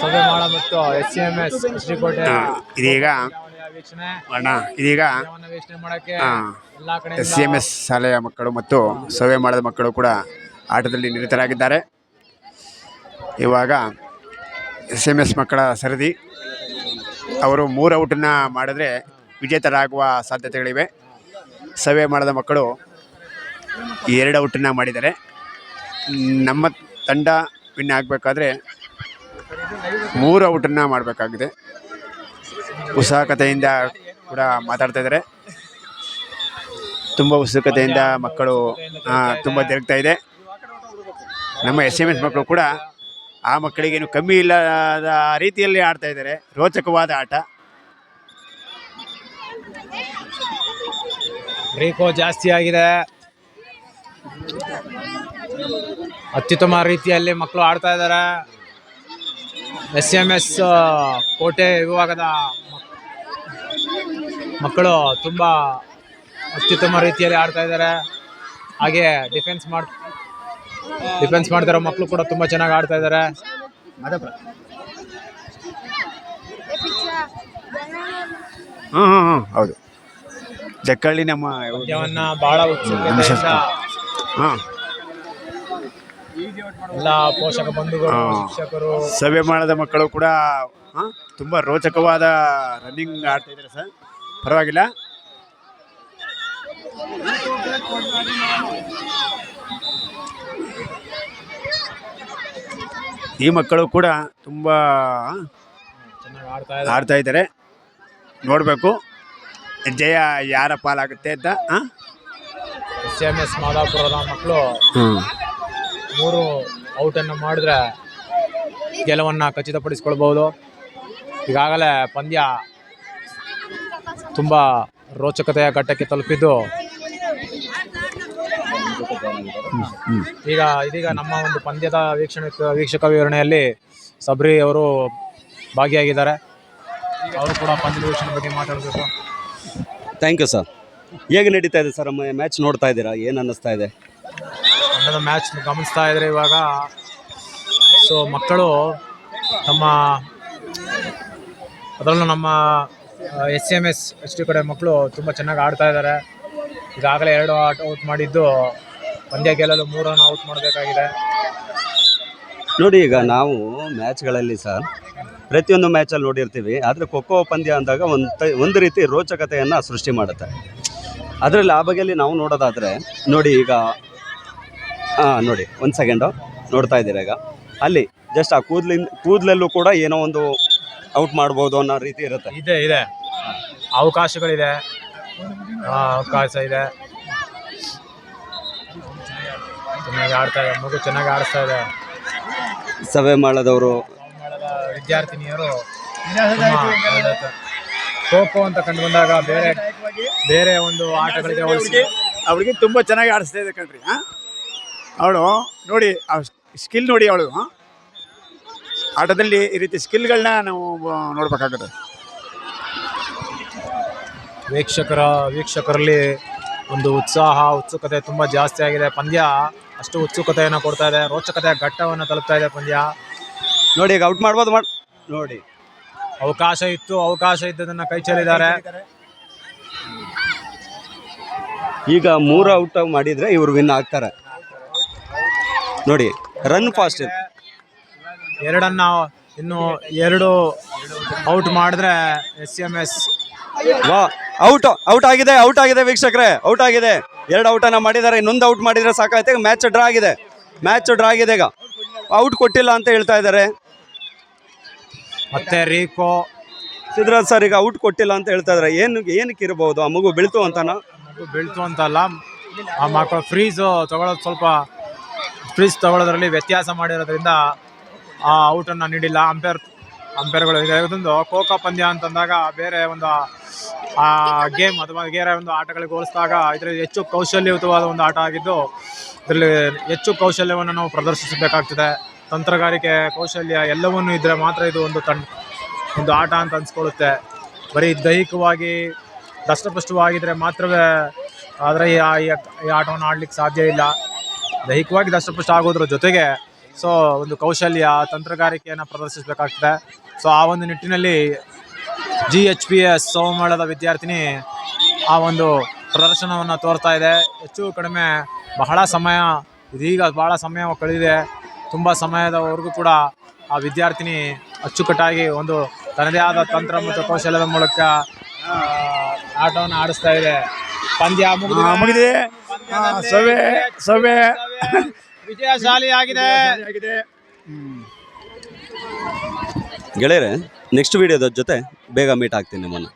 ಸಭೆ ಮಾಡಬೇಕು ಮತ್ತು S C M S Srikote ಇದೀಗ ವೀಕ್ಷಣೆ. ಅಣ್ಣ ಇದೀಗ ವೀಕ್ಷಣೆ ಮಾಡಕ್ಕೆ ಆ, ಎಲ್ಲಾ ಕಡೆ ಎಸ್ ಸಿ ಎಂ ಎಸ್ ಶಾಲೆಯ ಮಕ್ಕಳು ಮತ್ತು ಸಭೆ ಮಾಡದ ಮಕ್ಕಳು ಕೂಡ ಆಟದಲ್ಲಿ ನಿರತರಾಗಿದ್ದಾರೆ. ಇವಾಗ ಎಸ್ ಎಂ ಎಸ್ ಮಕ್ಕಳ ಸರದಿ ಅವರು ಮೂರು ಔಟನ್ನು ಮಾಡಿದ್ರೆ ವಿಜೇತರಾಗುವ ಸಾಧ್ಯತೆಗಳಿವೆ. ಸಭೆ ಮಾಡದ ಮಕ್ಕಳು ಎರಡು ಔಟನ್ನು ಮಾಡಿದ್ದಾರೆ. ನಮ್ಮ ತಂಡ ವಿನ್ ಆಗಬೇಕಾದ್ರೆ ಮೂರು ಔಟನ್ನು ಮಾಡಬೇಕಾಗಿದೆ. ಉತ್ಸಾಹಕತೆಯಿಂದ ಕೂಡ ಮಾತಾಡ್ತಾ ಇದ್ದಾರೆ. ತುಂಬ ಉತ್ಸುಕತೆಯಿಂದ ಮಕ್ಕಳು ತುಂಬ ತಿರುಗ್ತಾ ಇದೆ. ನಮ್ಮ ಎಸ್ ಎಂ ಎಸ್ ಮಕ್ಕಳು ಕೂಡ ಆ ಮಕ್ಕಳಿಗೇನು ಕಮ್ಮಿ ಇಲ್ಲದ ರೀತಿಯಲ್ಲಿ ಆಡ್ತಾ ಇದ್ದಾರೆ. ರೋಚಕವಾದ ಆಟ. ಬ್ರೇಕೋ ಜಾಸ್ತಿ ಆಗಿದೆ. ಅತ್ಯುತ್ತಮ ರೀತಿಯಲ್ಲಿ ಮಕ್ಕಳು ಆಡ್ತಾ ಇದ್ದಾರೆ. ಎಸ್ ಎಂ ಎಸ್ ಕೋಟೆ ವಿಭಾಗದ ಮಕ್ಕಳು ತುಂಬ ಅತ್ಯುತ್ತಮ ರೀತಿಯಲ್ಲಿ ಆಡ್ತಾ ಇದ್ದಾರೆ. ಹಾಗೆ ಡಿಫೆನ್ಸ್ ಮಾಡ್ ಡಿಫೆನ್ಸ್ ಮಾಡ್ತಿರೋ ಮಕ್ಕಳು ಕೂಡ ತುಂಬ ಚೆನ್ನಾಗಿ ಆಡ್ತಾ ಇದ್ದಾರೆ. ಹೌದು. ಜಕ್ಕಳ್ಳಿ ನಮ್ಮ ಬಹಳ ಹಾಂ. ಎಲ್ಲ ಪೋಷಕ ಬಂಧುಗಳು ಹಾ. ಶಿಕ್ಷಕರು. ಸಭೆ ಮಾಡದ ಮಕ್ಕಳು ಕೂಡ ತುಂಬಾ ತುಂಬ ರೋಚಕವಾದ ರನ್ನಿಂಗ್ ಆಡ್ತಾ ಇದ್ದಾರೆ ಸರ್. ಪರವಾಗಿಲ್ಲ. ಈ ಮಕ್ಕಳು ಕೂಡ ತುಂಬ ಚೆನ್ನಾಗಿ ಆಡ್ತಾ ಇದ್ದಾರೆ. ಆಡ್ತಾ ಇದ್ದಾರೆ. ನೋಡಬೇಕು. ಜಯ ಯಾರ ಪಾಲಾಗುತ್ತೆ ಅಂತ ಎಸ್ ಎಂ ಎಸ್ ಮಾದಾಪುರದ ಮಕ್ಕಳು. ಮೂರು ಔಟನ್ನು ಮಾಡಿದ್ರೆ ಗೆಲುವನ್ನ ಖಚಿತಪಡಿಸ್ಕೊಳ್ಬೋದು ಈಗಾಗಲೇ ಪಂದ್ಯ ತುಂಬ ರೋಚಕತೆಯ ಘಟ್ಟಕ್ಕೆ ತಲುಪಿದ್ದು. ಈಗ ಇದೀಗ ನಮ್ಮ ಒಂದು ಪಂದ್ಯದ ವೀಕ್ಷಣೆ ವೀಕ್ಷಕ ವಿವರಣೆಯಲ್ಲಿ ಸಬ್ರಿ ಅವರು ಭಾಗಿಯಾಗಿದ್ದಾರೆ. ಅವರು ಕೂಡ ಪಂದ್ಯದ ವೀಕ್ಷಣೆ ಬಗ್ಗೆ ಮಾತಾಡಬೇಕು. ಥ್ಯಾಂಕ್ ಯು ಸರ್ ಹೇಗೆ ನಡೀತಾ ಇದೆ ಸರ್ ಮ್ಯಾಚ್ ನೋಡ್ತಾ ಇದ್ದೀರಾ? ಏನು ಅನ್ನಿಸ್ತಾ ಇದೆ? ತಂಡದ ಮ್ಯಾಚ್ ಗಮನಿಸ್ತಾ ಇದ್ರೆ ಇವಾಗ. ಸೊ ಮಕ್ಕಳು ತಮ್ಮ ಅದರಲ್ಲೂ ನಮ್ಮ S M S H D ಕಡೆ ಮಕ್ಕಳು ತುಂಬ ಚೆನ್ನಾಗಿ ಆಡ್ತಾ ಇದ್ದಾರೆ ಈಗಾಗಲೇ ಎರಡು ಆಟ ಔಟ್ ಮಾಡಿದ್ದು ಪಂದ್ಯ ಗೆಲ್ಲಲು ಮೂರನ್ನು ಔಟ್ ಮಾಡಬೇಕಾಗಿದೆ. ನೋಡಿ, ಈಗ ನಾವು ಮ್ಯಾಚ್ಗಳಲ್ಲಿ ಸರ್ ಪ್ರತಿಯೊಂದು ಮ್ಯಾಚಲ್ಲಿ ನೋಡಿರ್ತೀವಿ. ಆದರೆ ಖೋಖೋ ಪಂದ್ಯ ಅಂದಾಗ ಒಂದು ಒಂದು ರೀತಿ ರೋಚಕತೆಯನ್ನು ಸೃಷ್ಟಿ ಮಾಡುತ್ತೆ. ಅದರಲ್ಲಿ ಆ ಬಗೆಯಲ್ಲಿ ನಾವು ನೋಡೋದಾದರೆ, ನೋಡಿ ಈಗ ಹಾಂ ನೋಡಿ ಒಂದು ಸೆಕೆಂಡು ನೋಡ್ತಾ ಇದ್ದೀರಾ ಈಗ? ಅಲ್ಲಿ ಜಸ್ಟ್ ಆ ಕೂದಲಿಂದ ಕೂದಲಲ್ಲೂ ಕೂಡ ಏನೋ ಒಂದು ಔಟ್ ಮಾಡ್ಬೋದು ಅನ್ನೋ ರೀತಿ ಇರುತ್ತೆ. ಇದೆ ಇದೆ. ಅವಕಾಶಗಳಿದೆ. ಆ, ಅವಕಾಶ ಇದೆ. ಚೆನ್ನಾಗಿ ಆಡ್ತಾ ಇದೆ. ಮಗು ಚೆನ್ನಾಗಿ ಆಡಿಸ್ತಾ ಇದೆ. ಸಭೆ ಮಾಡೋದವರು. ವಿದ್ಯಾರ್ಥಿನಿಯರು ಖೋ ಖೋ ಅಂತ ಕಂಡು ಬಂದಾಗ ಬೇರೆ ಬೇರೆ ಒಂದು ಆಟಗಳಿಗೆ ಹೋಲಿಸಿ ಅವಳಿಗೆ ತುಂಬ ಚೆನ್ನಾಗಿ ಆಡಿಸ್ತಾ ಇದೆ ಕಣ್ರಿ ಹಾಂ? ಅವಳು ನೋಡಿ ಆ ಸ್ಕಿಲ್ ನೋಡಿ ಅವಳು ಆಟದಲ್ಲಿ ಈ ರೀತಿ ಸ್ಕಿಲ್ಗಳನ್ನ ನಾವು ನೋಡ್ಬೇಕಾಗುತ್ತೆ. ವೀಕ್ಷಕರ ವೀಕ್ಷಕರಲ್ಲಿ ಒಂದು ಉತ್ಸಾಹ ಉತ್ಸುಕತೆ ತುಂಬ ಜಾಸ್ತಿ ಆಗಿದೆ. ಪಂದ್ಯ ಅಷ್ಟು ಉತ್ಸುಕತೆಯನ್ನು ಕೊಡ್ತಾ ಇದೆ. ರೋಚಕತೆಯ ಘಟ್ಟವನ್ನು ತಲುಪ್ತಾ ಇದೆ ಪಂದ್ಯ. ನೋಡಿ ಈಗ ಔಟ್ ಮಾಡ್ಬೋದು ಮಾಡಿ ನೋಡಿ. ಅವಕಾಶ ಇತ್ತು ಅವಕಾಶ ಇದ್ದದನ್ನ ಕೈ ಚೆಲ್ಲಿದ್ದಾರೆ. ಈಗ ಮೂರು ಔಟ್ ಮಾಡಿದರೆ ಇವರು ವಿನ್ ಆಗ್ತಾರೆ. ನೋಡಿ ರನ್ ಫಾಸ್ಟ್ ಇದೆ ಎರಡನ್ನ ಇನ್ನು ಎರಡು ಔಟ್ ಮಾಡಿದ್ರೆ ಎಸ್ ಎಂ ಎಸ್ ವಾ ಔಟ್ ಔಟ್ ಆಗಿದೆ ಔಟ್ ಆಗಿದೆ ವೀಕ್ಷಕರೇ ಔಟ್ ಆಗಿದೆ. ಎರಡು ಔಟನ್ನು ಮಾಡಿದ್ದಾರೆ ಇನ್ನೊಂದು ಔಟ್ ಮಾಡಿದರೆ ಸಾಕಾಯ್ತು ಮ್ಯಾಚ್ ಡ್ರಾ ಆಗಿದೆ. ಮ್ಯಾಚ್ ಡ್ರಾ ಆಗಿದೆ ಈಗ. ಔಟ್ ಕೊಟ್ಟಿಲ್ಲ ಅಂತ ಹೇಳ್ತಾ ಇದ್ದಾರೆ. ಮತ್ತೆ ರೀಕೋ ಸಿದ್ಧರಾಜ್ ಸರ್ ಈಗ ಔಟ್ ಕೊಟ್ಟಿಲ್ಲ ಅಂತ ಹೇಳ್ತಾ ಇದ್ದಾರೆ. ಏನು ಏನಕ್ಕೆ ಇರಬಹುದು? ಆ ಮಗು ಬೀಳ್ತು ಅಂತನಾ? ಮಗು ಬೀಳ್ತು ಅಂತಲ್ಲ ಆ ಮಕ್ಕಳು ಫ್ರೀಸ್ ತಗೊಳ್ಳೋದು ಸ್ವಲ್ಪ ಫ್ರೀಸ್ ತಗೊಳ್ಳೋದ್ರಲ್ಲಿ ವ್ಯತ್ಯಾಸ ಮಾಡಿರೋದ್ರಿಂದ ಆ ಔಟನ್ನು ನೀಡಿಲ್ಲ. ಅಂಪೇರ್, ಅಂಪೇರ್ಗಳು ಇದೊಂದು ಖೋಖೋ ಪಂದ್ಯ ಅಂತಂದಾಗ ಬೇರೆ ಒಂದು, ಆ ಗೇಮ್ ಅಥವಾ ಬೇರೆ ಒಂದು ಆಟಗಳಿಗೆ ಹೋಲಿಸಿದಾಗ ಇದರಲ್ಲಿ ಹೆಚ್ಚು ಕೌಶಲ್ಯಯುತವಾದ ಒಂದು ಆಟ ಆಗಿದ್ದು, ಇದರಲ್ಲಿ ಹೆಚ್ಚು ಕೌಶಲ್ಯವನ್ನು ನಾವು ಪ್ರದರ್ಶಿಸಬೇಕಾಗ್ತದೆ. ತಂತ್ರಗಾರಿಕೆ ಕೌಶಲ್ಯ ಎಲ್ಲವನ್ನೂ ಇದ್ದರೆ ಮಾತ್ರ ಇದು ಒಂದು ತಂಡ ಒಂದು ಆಟ ಅಂತ ಅನ್ಸ್ಕೊಳ್ಳುತ್ತೆ. ಬರೀ ದೈಹಿಕವಾಗಿ ದಷ್ಟಪುಷ್ಟವಾಗಿದ್ದರೆ ಮಾತ್ರವೇ ಆದರೆ ಈ ಆಟವನ್ನು ಆಡಲಿಕ್ಕೆ ಸಾಧ್ಯ ಇಲ್ಲ. ದೈಹಿಕವಾಗಿ ದಷ್ಟಪುಷ್ಟ ಆಗೋದ್ರ ಜೊತೆಗೆ ಸೊ ಒಂದು ಕೌಶಲ್ಯ, ತಂತ್ರಗಾರಿಕೆಯನ್ನು ಪ್ರದರ್ಶಿಸಬೇಕಾಗ್ತದೆ. ಸೊ ಆ ಒಂದು ನಿಟ್ಟಿನಲ್ಲಿ ಜಿ ಎಚ್ ಪಿ ಎಸ್ ಸೋಮಳದ ವಿದ್ಯಾರ್ಥಿನಿ ಆ ಒಂದು ಪ್ರದರ್ಶನವನ್ನು ತೋರ್ತಾ ಇದೆ. ಹೆಚ್ಚು ಕಡಿಮೆ ಬಹಳ ಸಮಯ, ಇದೀಗ ಬಹಳ ಸಮಯ ಕಳೆದಿದೆ. ತುಂಬ ಸಮಯದವರೆಗೂ ಕೂಡ ಆ ವಿದ್ಯಾರ್ಥಿನಿ ಅಚ್ಚುಕಟ್ಟಾಗಿ ಒಂದು ತನ್ನದೇ ಆದ ತಂತ್ರ ಮತ್ತು ಕೌಶಲ್ಯದ ಮೂಲಕ ಆಟವನ್ನು ಆಡಿಸ್ತಾ ಇದೆ. ಪಂದ್ಯ ಮುಗಿದಿದೆ. ಸವೆ ಸವೆ ವಿಜಯಶಾಲಿ ಆಗಿದೆ. ಗೆಳೆಯರೆ ನೆಕ್ಸ್ಟ್ ವಿಡಿಯೋದ ಜೊತೆ ಬೇಗ ಮೀಟ್ ಆಗ್ತೀನಿ ನಿಮ್ಮನ್ನು.